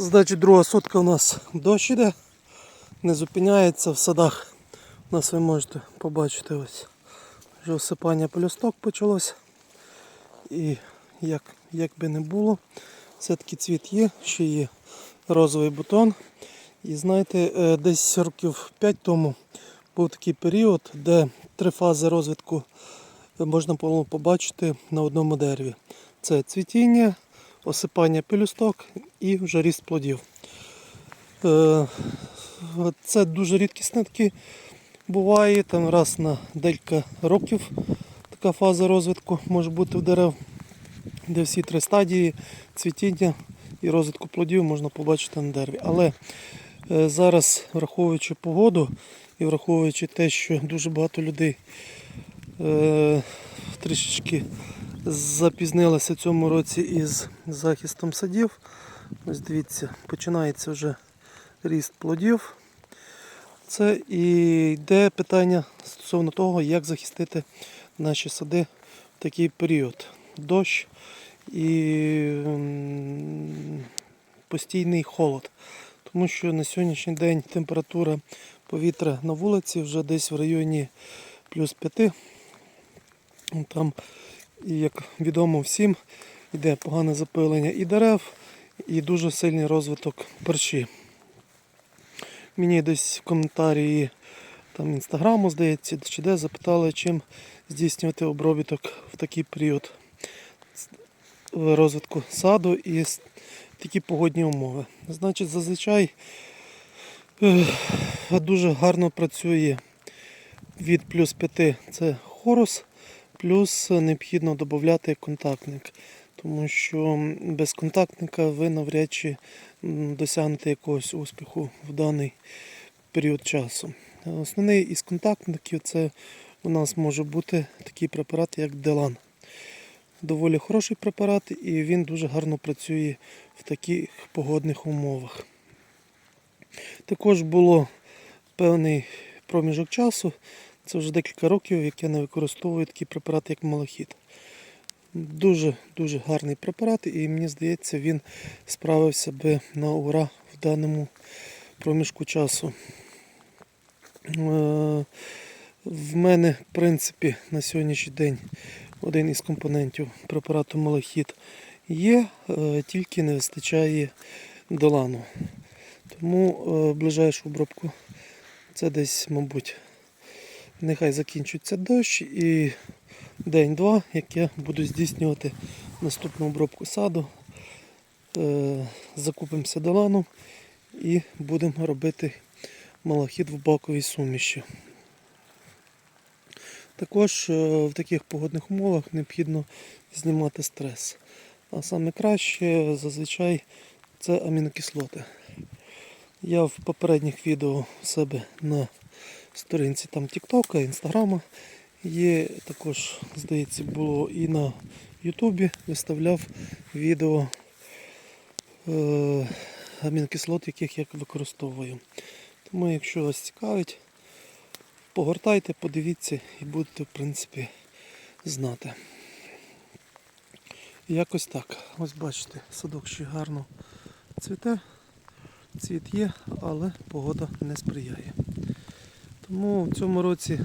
Значить, друга сутка у нас дощ іде, не зупиняється в садах. У нас ви можете побачити ось вже осипання пелюсток почалось. І як, як би не було, все-таки цвіт є, ще є розовий бутон. І знаєте, е, десь років 5 тому був такий період, де три фази розвитку можна було побачити на одному дереві. Це цвітіння, осипання пелюсток і вже ріст плодів. Е, Це дуже рідкісне таке буває, там раз на декілька років така фаза розвитку може бути в дерев, де всі три стадії цвітіння і розвитку плодів можна побачити на дереві. Але е, зараз, враховуючи погоду і враховуючи те, що дуже багато людей е, трішечки запізнилися в цьому році із захистом садів. Ось дивіться, починається вже ріст плодів. Це і йде питання стосовно того, як захистити наші сади в такий період. Дощ і постійний холод. Тому що на сьогоднішній день температура повітря на вулиці вже десь в районі плюс 5. Там, і як відомо всім, йде погане запилення і дерев, і дуже сильний розвиток перші. Мені десь в коментарі там інстаграму, здається, чи де запитали, чим здійснювати обробіток в такий період розвитку саду і такі погодні умови. Значить, зазвичай дуже гарно працює від плюс 5 це хорус, плюс необхідно додати контактник. Тому що без контактника ви навряд чи досягнете якогось успіху в даний період часу. Основний із контактників це у нас може бути такий препарат, як Делан. Доволі хороший препарат і він дуже гарно працює в таких погодних умовах. Також було певний проміжок часу, це вже декілька років, як я не використовую такий препарат, як малахіт. Дуже дуже гарний препарат, і мені здається, він справився би на ура в даному проміжку часу. Е, В мене, в принципі, на сьогоднішній день один із компонентів препарату малахіт є, е, тільки не вистачає долану. Тому е, ближайшу обробку це десь, мабуть, нехай закінчується дощ і день-два, як я буду здійснювати наступну обробку саду. Е, Закупимося доланом і будемо робити малахіт в баковій суміші. Також е, в таких погодних умовах необхідно знімати стрес. А саме краще зазвичай це амінокислоти. Я в попередніх відео себе на сторінці там Тіктока, Інстаграма є також, здається, було і на Ютубі виставляв відео е, амінокислот, яких я використовую. Тому, якщо вас цікавить, погортайте, подивіться і будете, в принципі, знати. Якось так. Ось бачите, садок ще гарно цвіте. Цвіт є, але погода не сприяє. Тому в цьому році